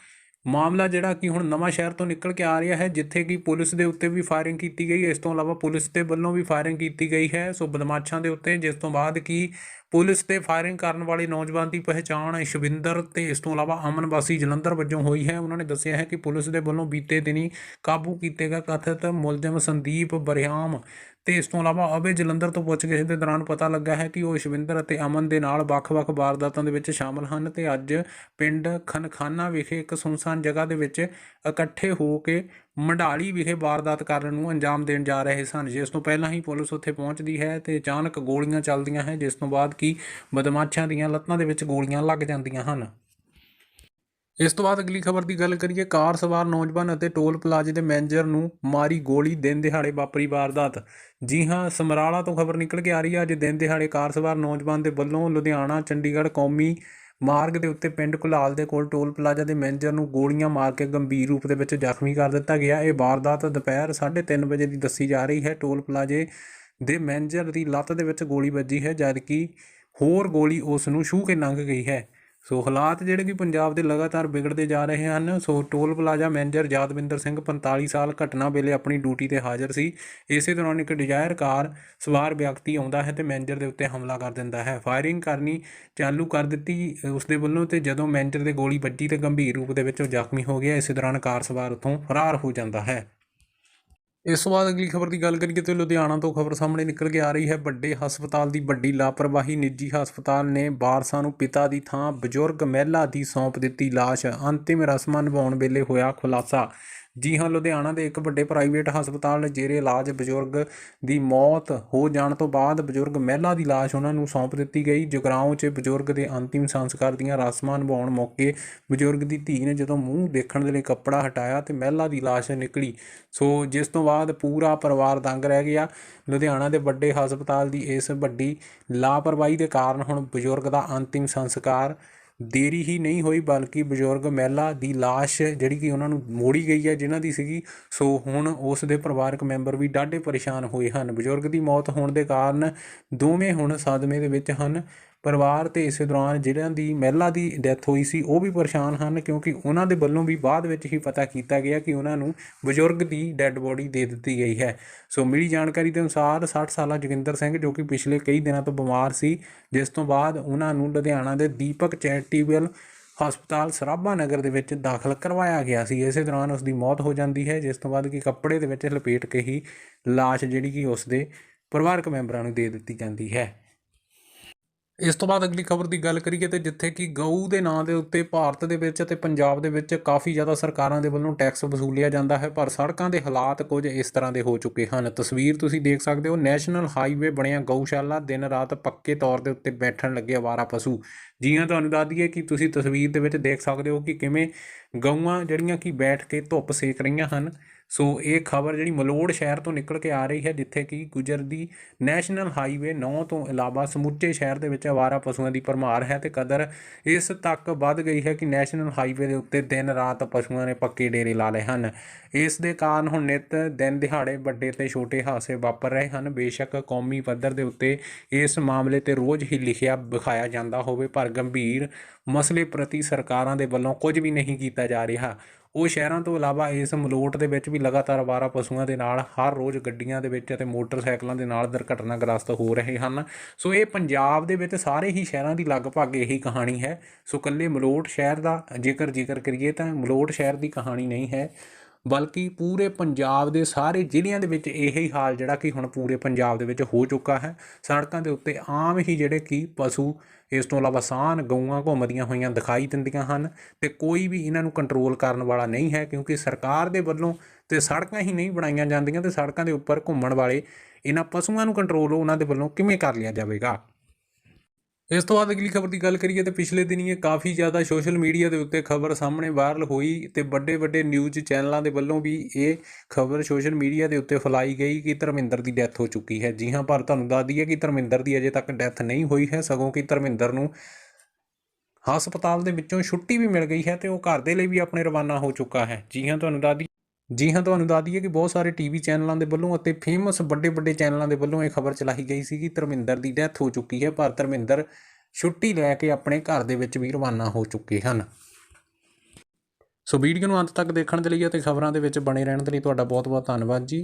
ਮਾਮਲਾ ਜਿਹੜਾ ਕਿ ਹੁਣ ਨਵਾਂ ਸ਼ਹਿਰ ਤੋਂ ਨਿਕਲ ਕੇ ਆ ਰਿਹਾ ਹੈ, ਜਿੱਥੇ ਕਿ ਪੁਲਿਸ ਦੇ ਉੱਤੇ ਵੀ ਫਾਇਰਿੰਗ ਕੀਤੀ ਗਈ। ਇਸ ਤੋਂ ਇਲਾਵਾ ਪੁਲਿਸ ਦੇ ਵੱਲੋਂ ਵੀ ਫਾਇਰਿੰਗ ਕੀਤੀ ਗਈ ਹੈ। ਸੋ ਬਦਮਾਸ਼ਾਂ ਦੇ ਉੱਤੇ, ਜਿਸ ਤੋਂ ਬਾਅਦ ਕਿ ਪੁਲਿਸ ਤੇ ਫਾਇਰਿੰਗ ਕਰਨ ਵਾਲੇ ਨੌਜਵਾਨ ਦੀ ਪਹਿਚਾਣ ਸ਼ਵਿੰਦਰ ਤੇ ਇਸ ਤੋਂ ਇਲਾਵਾ ਅਮਨ ਵਾਸੀ ਜਲੰਧਰ ਵਜੋਂ ਹੋਈ ਹੈ। ਉਹਨਾਂ ਨੇ ਦੱਸਿਆ ਹੈ ਕਿ ਪੁਲਿਸ ਦੇ ਵੱਲੋਂ ਬੀਤੇ ਦਿਨੀ ਕਾਬੂ ਕੀਤੇ ਗਏ ਕਥਿਤ ਮੁਲਜ਼ਮ ਸੰਦੀਪ ਬਰਿਆਮ ਤੇ ਇਸ ਤੋਂ ਇਲਾਵਾ ਅਬੇ ਜਲੰਧਰ ਤੋਂ ਪੁੱਛਗਿੱਛ ਦੇ ਦੌਰਾਨ ਪਤਾ ਲੱਗਾ ਹੈ ਕਿ ਉਹ ਸ਼ਵਿੰਦਰ ਅਤੇ ਅਮਨ ਦੇ ਨਾਲ ਵੱਖ-ਵੱਖ ਵਾਰਦਾਤਾਂ ਦੇ ਵਿੱਚ ਸ਼ਾਮਲ ਹਨ ਤੇ ਅੱਜ ਪਿੰਡ ਖਨਖਾਨਾ ਵਿਖੇ ਇੱਕ ਸੁਨਸਾਨ ਜਗ੍ਹਾ ਦੇ ਵਿੱਚ ਇਕੱਠੇ ਹੋ ਕੇ ਮੰਡਾਲੀ ਵਿਖੇ ਵਾਰਦਾਤ ਕਰਨ ਨੂੰ ਅੰਜਾਮ ਦੇਣ ਜਾ ਰਹੇ ਸਨ। ਜਿਸ ਤੋਂ ਪਹਿਲਾਂ ਹੀ ਪੁਲਿਸ ਉੱਥੇ ਪਹੁੰਚਦੀ ਹੈ ਤੇ ਅਚਾਨਕ ਗੋਲੀਆਂ ਚੱਲਦੀਆਂ ਹੈ ਜਿਸ ਤੋਂ ਬਾਅਦ ਕੀ ਬਦਮਾਸ਼ਾਂ ਦੀਆਂ ਲੱਤਾਂ ਦੇ ਵਿੱਚ ਗੋਲੀਆਂ ਲੱਗ ਜਾਂਦੀਆਂ ਹਨ। ਇਸ ਤੋਂ ਬਾਅਦ ਅਗਲੀ ਖਬਰ ਦੀ ਗੱਲ ਕਰੀਏ, ਕਾਰ ਸਵਾਰ ਨੌਜਵਾਨ ਅਤੇ ਟੋਲ ਪਲਾਜ਼ੇ ਦੇ ਮੈਨੇਜਰ ਨੂੰ ਮਾਰੀ ਗੋਲੀ ਦਿਨ ਦਿਹਾੜੇ ਵਾਪਰੀ ਵਾਰਦਾਤ। ਜੀ ਹਾਂ, ਸਮਰਾਲਾ ਤੋਂ ਖਬਰ ਨਿਕਲ ਕੇ ਆ ਰਹੀ ਹੈ। ਅੱਜ ਦਿਨ ਦਿਹਾੜੇ ਕਾਰ ਸਵਾਰ ਨੌਜਵਾਨ ਦੇ ਵੱਲੋਂ ਲੁਧਿਆਣਾ, ਚੰਡੀਗੜ੍ਹ ਕੌਮੀ ਮਾਰਗ ਦੇ ਉੱਤੇ ਪਿੰਡ ਕੁਲਾਲ ਦੇ ਕੋਲ ਟੋਲ ਪਲਾਜ਼ਾ ਦੇ ਮੈਨੇਜਰ ਨੂੰ ਗੋਲੀਆਂ ਮਾਰ ਕੇ ਗੰਭੀਰ ਰੂਪ ਦੇ ਵਿੱਚ ਜ਼ਖਮੀ ਕਰ ਦਿੱਤਾ ਗਿਆ। ਇਹ ਵਾਰਦਾਤ ਦੁਪਹਿਰ 3:30 ਵਜੇ ਦੀ ਦੱਸੀ ਜਾ ਰਹੀ ਹੈ। ਟੋਲ ਪਲਾਜ਼ੇ ਦੇ ਮੈਨੇਜਰ ਦੀ ਲੱਤ ਦੇ ਵਿੱਚ ਗੋਲੀ ਵੱਜੀ ਹੈ, ਜਦਕਿ ਹੋਰ ਗੋਲੀ ਉਸ ਨੂੰ ਛੂਹ ਕੇ ਲੰਘ ਗਈ ਹੈ। ਸੋ ਹਾਲਾਤ ਜਿਹੜੇ ਕਿ ਪੰਜਾਬ ਦੇ ਲਗਾਤਾਰ ਵਿਗੜਦੇ ਜਾ ਰਹੇ ਹਨ, so toll plaza manager Yadwinder Singh 45 ਸਾਲ ਘਟਨਾ ਵੇਲੇ ਆਪਣੀ ਡਿਊਟੀ ਤੇ ਹਾਜ਼ਰ ਸੀ। ਇਸੇ ਦੌਰਾਨ ਇੱਕ ਡਿਜ਼ਾਇਰ ਕਾਰ ਸਵਾਰ ਵਿਅਕਤੀ ਆਉਂਦਾ ਹੈ ਤੇ ਮੈਨੇਜਰ ਦੇ ਉੱਤੇ ਹਮਲਾ ਕਰ ਦਿੰਦਾ ਹੈ। ਫਾਇਰਿੰਗ ਕਰਨੀ ਚਾਲੂ ਕਰ ਦਿੱਤੀ। ਉਸ ਦੇ ਵੱਲੋਂ ਤੇ ਜਦੋਂ ਮੈਨੇਜਰ ਦੇ ਗੋਲੀ ਵੱਜੀ ਤੇ ਗੰਭੀਰ ਰੂਪ ਦੇ ਵਿੱਚ ਉਹ ਜ਼ਖਮੀ ਹੋ ਗਿਆ। ਇਸੇ ਦੌਰਾਨ ਕਾਰ ਸਵਾਰ ਉੱਥੋਂ ਫਰਾਰ ਹੋ ਜਾਂਦਾ ਹੈ। ਇਸ ਤੋਂ ਬਾਅਦ ਅਗਲੀ ਖਬਰ ਦੀ ਗੱਲ ਕਰੀਏ ਤਾਂ ਲੁਧਿਆਣਾ ਤੋਂ ਖਬਰ ਸਾਹਮਣੇ ਨਿਕਲ ਕੇ ਆ ਰਹੀ ਹੈ। ਵੱਡੇ ਹਸਪਤਾਲ ਦੀ ਵੱਡੀ ਲਾਪਰਵਾਹੀ, ਨਿੱਜੀ ਹਸਪਤਾਲ ਨੇ ਵਾਰਸਾਂ ਨੂੰ ਪਿਤਾ ਦੀ ਥਾਂ ਬਜ਼ੁਰਗ ਮਹਿਲਾ ਦੀ ਸੌਂਪ ਦਿੱਤੀ ਲਾਸ਼। ਅੰਤਿਮ ਰਸਮਾਂ ਨਿਭਾਉਣ ਵੇਲੇ ਹੋਇਆ ਖੁਲਾਸਾ। ਜੀ ਹਾਂ, ਲੁਧਿਆਣਾ ਦੇ ਇੱਕ ਵੱਡੇ ਪ੍ਰਾਈਵੇਟ ਹਸਪਤਾਲ ਜੇਰੇ ਇਲਾਜ ਬਜ਼ੁਰਗ ਦੀ ਮੌਤ ਹੋ ਜਾਣ ਤੋਂ ਬਾਅਦ ਬਜ਼ੁਰਗ ਮਹਿਲਾ ਦੀ ਲਾਸ਼ ਉਹਨਾਂ ਨੂੰ ਸੌਂਪ ਦਿੱਤੀ ਗਈ। ਜਗਰਾਉਂ 'ਚ ਬਜ਼ੁਰਗ ਦੇ ਅੰਤਿਮ ਸੰਸਕਾਰ ਦੀਆਂ ਰਸਮਾਂ ਨਿਭਾਉਣ ਮੌਕੇ ਬਜ਼ੁਰਗ ਦੀ ਧੀ ਨੇ ਜਦੋਂ ਮੂੰਹ ਦੇਖਣ ਦੇ ਲਈ ਕੱਪੜਾ ਹਟਾਇਆ ਤੇ ਮਹਿਲਾ ਦੀ ਲਾਸ਼ ਨਿਕਲੀ। ਸੋ ਜਿਸ ਤੋਂ ਬਾਅਦ ਪੂਰਾ ਪਰਿਵਾਰ ਦੰਗ ਰਹਿ ਗਿਆ। ਲੁਧਿਆਣਾ ਦੇ ਵੱਡੇ ਹਸਪਤਾਲ ਦੀ ਇਸ ਵੱਡੀ ਲਾਪਰਵਾਹੀ ਦੇ ਕਾਰਨ ਹੁਣ ਬਜ਼ੁਰਗ ਦਾ ਅੰਤਿਮ ਸੰਸਕਾਰ ਦੇਰੀ ਹੀ ਨਹੀਂ ਹੋਈ, ਬਲਕਿ ਬਜ਼ੁਰਗ ਮਹਿਲਾ ਦੀ ਲਾਸ਼ ਜਿਹੜੀ ਕਿ ਉਹਨਾਂ ਨੂੰ ਮੋੜੀ ਗਈ ਹੈ, ਜਿਨ੍ਹਾਂ ਦੀ ਸੀਗੀ। ਸੋ ਹੁਣ ਉਸ ਦੇ ਪਰਿਵਾਰਕ ਮੈਂਬਰ ਵੀ ਡਾਢੇ ਪਰੇਸ਼ਾਨ ਹੋਏ ਹਨ। ਬਜ਼ੁਰਗ ਦੀ ਮੌਤ ਹੋਣ ਦੇ ਕਾਰਨ ਦੋਵੇਂ ਹੁਣ ਸਦਮੇ ਦੇ ਵਿੱਚ ਹਨ। ਪਰਿਵਾਰ ਤੇ ਇਸੇ ਦੌਰਾਨ ਜਿਨ੍ਹਾਂ ਦੀ ਮਹਿਲਾ ਦੀ ਡੈਥ ਹੋਈ ਸੀ, ਉਹ ਵੀ ਪਰੇਸ਼ਾਨ ਹਨ ਕਿਉਂਕਿ ਉਹਨਾਂ ਦੇ ਵੱਲੋਂ ਵੀ ਬਾਅਦ ਵਿੱਚ ਹੀ ਪਤਾ ਕੀਤਾ ਗਿਆ ਕਿ ਉਹਨਾਂ ਨੂੰ ਬਜ਼ੁਰਗ ਦੀ ਡੈੱਡ ਬੋਡੀ ਦੇ ਦਿੱਤੀ ਗਈ ਹੈ। ਸੋ ਮਿਲੀ ਜਾਣਕਾਰੀ ਦੇ ਅਨੁਸਾਰ 60 ਸਾਲਾ ਜੋਗਿੰਦਰ ਸਿੰਘ, ਜੋ ਕਿ ਪਿਛਲੇ ਕਈ ਦਿਨਾਂ ਤੋਂ ਬਿਮਾਰ ਸੀ, ਜਿਸ ਤੋਂ ਬਾਅਦ ਉਹਨਾਂ ਨੂੰ ਲੁਧਿਆਣਾ ਦੇ ਦੀਪਕ ਚੈਰੀਟੇਬਲ ਹਸਪਤਾਲ ਸਰਾਭਾ ਨਗਰ ਦੇ ਵਿੱਚ ਦਾਖਲ ਕਰਵਾਇਆ ਗਿਆ ਸੀ। ਇਸੇ ਦੌਰਾਨ ਉਸ ਦੀ ਮੌਤ ਹੋ ਜਾਂਦੀ ਹੈ, ਜਿਸ ਤੋਂ ਬਾਅਦ ਕਿ ਕੱਪੜੇ ਦੇ ਵਿੱਚ ਲਪੇਟ ਕੇ ਹੀ ਲਾਸ਼ ਜਿਹੜੀ ਕਿ ਉਸ ਦੇ ਪਰਿਵਾਰਕ ਮੈਂਬਰਾਂ ਨੂੰ ਦੇ ਦਿੱਤੀ ਜਾਂਦੀ ਹੈ। ਇਸ ਤੋਂ ਬਾਅਦ ਅਗਲੀ ਖਬਰ ਦੀ ਗੱਲ ਕਰੀਏ ਤੇ ਜਿੱਥੇ ਕਿ ਗਊ ਦੇ ਨਾਂ ਦੇ ਉੱਤੇ ਭਾਰਤ ਦੇ ਵਿੱਚ ਅਤੇ ਪੰਜਾਬ ਦੇ ਵਿੱਚ ਕਾਫੀ ਜ਼ਿਆਦਾ ਸਰਕਾਰਾਂ ਦੇ ਵੱਲੋਂ ਟੈਕਸ ਵਸੂਲਿਆ ਜਾਂਦਾ ਹੈ, ਪਰ ਸੜਕਾਂ ਦੇ ਹਾਲਾਤ ਕੁਝ ਇਸ ਤਰ੍ਹਾਂ ਦੇ ਹੋ ਚੁੱਕੇ ਹਨ। ਤਸਵੀਰ ਤੁਸੀਂ ਦੇਖ ਸਕਦੇ ਹੋ, ਨੈਸ਼ਨਲ ਹਾਈਵੇ ਬਣਿਆ ਗਊਸ਼ਾਲਾ ਦਿਨ ਰਾਤ ਪੱਕੇ ਤੌਰ ਦੇ ਉੱਤੇ ਬੈਠਣ ਲੱਗੇ ਆਵਾਰਾ ਪਸ਼ੂ। ਜੀ ਹਾਂ, ਤੁਹਾਨੂੰ ਦੱਸ ਦਈਏ ਕਿ ਤੁਸੀਂ ਤਸਵੀਰ ਦੇ ਵਿੱਚ ਦੇਖ ਸਕਦੇ ਹੋ ਕਿ ਕਿਵੇਂ ਗਊਆਂ ਜਿਹੜੀਆਂ ਕਿ ਬੈਠ ਕੇ ਧੁੱਪ ਸੇਕ ਰਹੀਆਂ ਹਨ ਸੋ ਇਹ ਖਬਰ ਜਿਹੜੀ ਮਲੋੜ ਸ਼ਹਿਰ ਤੋਂ ਨਿਕਲ ਕੇ ਆ ਰਹੀ ਹੈ, ਜਿੱਥੇ ਕਿ ਗੁਜਰਦੀ ਨੈਸ਼ਨਲ ਹਾਈਵੇ 9 ਤੋਂ ਇਲਾਵਾ ਸਮੁੱਚੇ ਸ਼ਹਿਰ ਦੇ ਵਿੱਚ ਆਵਾਰਾ ਪਸ਼ੂਆਂ ਦੀ ਭਰਮਾਰ ਹੈ ਤੇ ਕਦਰ ਇਸ ਤੱਕ ਵੱਧ ਗਈ ਹੈ ਕਿ ਨੈਸ਼ਨਲ ਹਾਈਵੇ ਦੇ ਉੱਤੇ ਦਿਨ ਰਾਤ ਪਸ਼ੂਆਂ ਨੇ ਪੱਕੇ ਡੇਰੇ ਲਾ ਲਏ ਹਨ। ਇਸ ਦੇ ਕਾਰਨ ਹੁਣ ਨਿਤ ਦਿਨ ਦਿਹਾੜੇ ਵੱਡੇ ਤੇ ਛੋਟੇ ਹਾਦਸੇ ਵਾਪਰ ਰਹੇ ਹਨ। ਬੇਸ਼ੱਕ ਕੌਮੀ ਪੱਧਰ ਦੇ ਉੱਤੇ ਇਸ ਮਾਮਲੇ ਤੇ ਰੋਜ਼ ਹੀ ਲਿਖਿਆ ਵਿਖਾਇਆ ਜਾਂਦਾ ਹੋਵੇ, ਪਰ ਗੰਭੀਰ ਮਸਲੇ ਪ੍ਰਤੀ ਸਰਕਾਰਾਂ ਦੇ ਵੱਲੋਂ ਕੁਝ ਵੀ ਨਹੀਂ ਕੀਤਾ ਜਾ ਰਿਹਾ। ਉਹ ਸ਼ਹਿਰਾਂ ਤੋਂ ਇਲਾਵਾ ਇਸ ਮਲੋਟ ਦੇ ਵਿੱਚ ਵੀ ਲਗਾਤਾਰ ਆਵਾਰਾ ਪਸ਼ੂਆਂ ਦੇ ਨਾਲ, ਹਰ ਰੋਜ਼ ਗੱਡੀਆਂ ਦੇ ਵਿੱਚ ਅਤੇ ਮੋਟਰਸਾਈਕਲਾਂ ਦੇ ਨਾਲ ਦੁਰਘਟਨਾਗ੍ਰਸਤ ਹੋ ਰਹੇ ਹਨ। ਸੋ ਇਹ ਪੰਜਾਬ ਦੇ ਵਿੱਚ ਸਾਰੇ ਹੀ ਸ਼ਹਿਰਾਂ ਦੀ ਲਗਭਗ ਇਹੀ ਕਹਾਣੀ ਹੈ। ਸੋ ਇਕੱਲੇ ਮਲੋਟ ਸ਼ਹਿਰ ਦਾ ਜੇਕਰ ਜ਼ਿਕਰ ਕਰੀਏ ਤਾਂ ਮਲੋਟ ਸ਼ਹਿਰ ਦੀ ਕਹਾਣੀ ਨਹੀਂ ਹੈ। ਬਲਕਿ ਪੂਰੇ ਪੰਜਾਬ ਦੇ ਸਾਰੇ ਜ਼ਿਲ੍ਹਿਆਂ ਦੇ ਵਿੱਚ ਇਹੀ ਹਾਲ ਜਿਹੜਾ ਕਿ ਹੁਣ ਪੂਰੇ ਪੰਜਾਬ ਦੇ ਵਿੱਚ ਹੋ ਚੁੱਕਾ ਹੈ। ਸੜਕਾਂ ਦੇ ਉੱਤੇ ਆਮ ਹੀ ਜਿਹੜੇ ਕਿ ਪਸ਼ੂ ਇਸ ਤੋਂ ਇਲਾਵਾ ਸਾਨ, ਗਊਆਂ ਘੁੰਮਦੀਆਂ ਹੋਈਆਂ ਦਿਖਾਈ ਦਿੰਦੀਆਂ ਹਨ ਤੇ ਕੋਈ ਵੀ ਇਹਨਾਂ ਨੂੰ ਕੰਟਰੋਲ ਕਰਨ ਵਾਲਾ ਨਹੀਂ ਹੈ ਕਿਉਂਕਿ ਸਰਕਾਰ ਦੇ ਵੱਲੋਂ ਤੇ ਸੜਕਾਂ ਹੀ ਨਹੀਂ ਬਣਾਈਆਂ ਜਾਂਦੀਆਂ ਤੇ ਸੜਕਾਂ ਦੇ ਉੱਪਰ ਘੁੰਮਣ ਵਾਲੇ ਇਹਨਾਂ ਪਸ਼ੂਆਂ ਨੂੰ ਕੰਟਰੋਲ ਉਹਨਾਂ ਦੇ ਵੱਲੋਂ ਕਿਵੇਂ ਕਰ ਲਿਆ ਜਾਵੇਗਾ? ਇਸ ਤੋਂ ਬਾਅਦ ਅਗਲੀ ਖਬਰ ਦੀ ਗੱਲ ਕਰੀਏ ਤੇ ਪਿਛਲੇ ਦਿਨੀ ਇਹ ਕਾਫੀ ਜ਼ਿਆਦਾ ਸੋਸ਼ਲ ਮੀਡੀਆ ਦੇ ਉੱਤੇ ਖਬਰ ਸਾਹਮਣੇ ਵਾਇਰਲ ਹੋਈ ਤੇ ਵੱਡੇ ਵੱਡੇ ਨਿਊਜ਼ ਚੈਨਲਾਂ ਦੇ ਵੱਲੋਂ ਵੀ ਇਹ ਖਬਰ ਸੋਸ਼ਲ ਮੀਡੀਆ ਦੇ ਉੱਤੇ ਫੈਲਾਈ ਗਈ ਕਿ ਧਰਮਿੰਦਰ ਦੀ ਡੈਥ ਹੋ ਚੁੱਕੀ ਹੈ। ਜੀ ਹਾਂ, ਪਰ ਤੁਹਾਨੂੰ ਦੱਸ ਦਈਏ ਕਿ ਧਰਮਿੰਦਰ ਦੀ ਅਜੇ ਤੱਕ ਡੈਥ ਨਹੀਂ ਹੋਈ ਹੈ। ਸਗੋਂ ਕਿ ਧਰਮਿੰਦਰ ਨੂੰ ਹਸਪਤਾਲ ਦੇ ਵਿੱਚੋਂ ਛੁੱਟੀ ਵੀ ਮਿਲ ਗਈ ਹੈ ਤੇ ਉਹ ਘਰ ਦੇ ਲਈ ਵੀ ਆਪਣੇ ਰਵਾਨਾ ਹੋ ਚੁੱਕਾ ਹੈ। ਜੀ ਹਾਂ, ਤੁਹਾਨੂੰ ਦੱਸ ਜੀ ਹਾਂ, ਤੁਹਾਨੂੰ ਦੱਸ ਦਈਏ ਕਿ ਬਹੁਤ ਸਾਰੇ ਟੀਵੀ ਚੈਨਲਾਂ ਦੇ ਵੱਲੋਂ ਅਤੇ ਫੇਮਸ ਵੱਡੇ ਵੱਡੇ ਚੈਨਲਾਂ ਦੇ ਵੱਲੋਂ ਇਹ ਖਬਰ ਚਲਾਈ ਗਈ ਸੀ ਕਿ ਧਰਮਿੰਦਰ ਦੀ ਡੈਥ ਹੋ ਚੁੱਕੀ ਹੈ, ਪਰ ਧਰਮਿੰਦਰ ਛੁੱਟੀ ਲੈ ਕੇ ਆਪਣੇ ਘਰ ਦੇ ਵਿੱਚ ਵੀ ਰਵਾਨਾ ਹੋ ਚੁੱਕੇ ਹਨ। ਸੋ ਵੀਡੀਓ ਨੂੰ ਅੰਤ ਤੱਕ ਦੇਖਣ ਦੇ ਲਈ ਅਤੇ ਖਬਰਾਂ ਦੇ ਵਿੱਚ ਬਣੇ ਰਹਿਣ ਦੇ ਲਈ ਤੁਹਾਡਾ ਬਹੁਤ ਬਹੁਤ ਧੰਨਵਾਦ ਜੀ।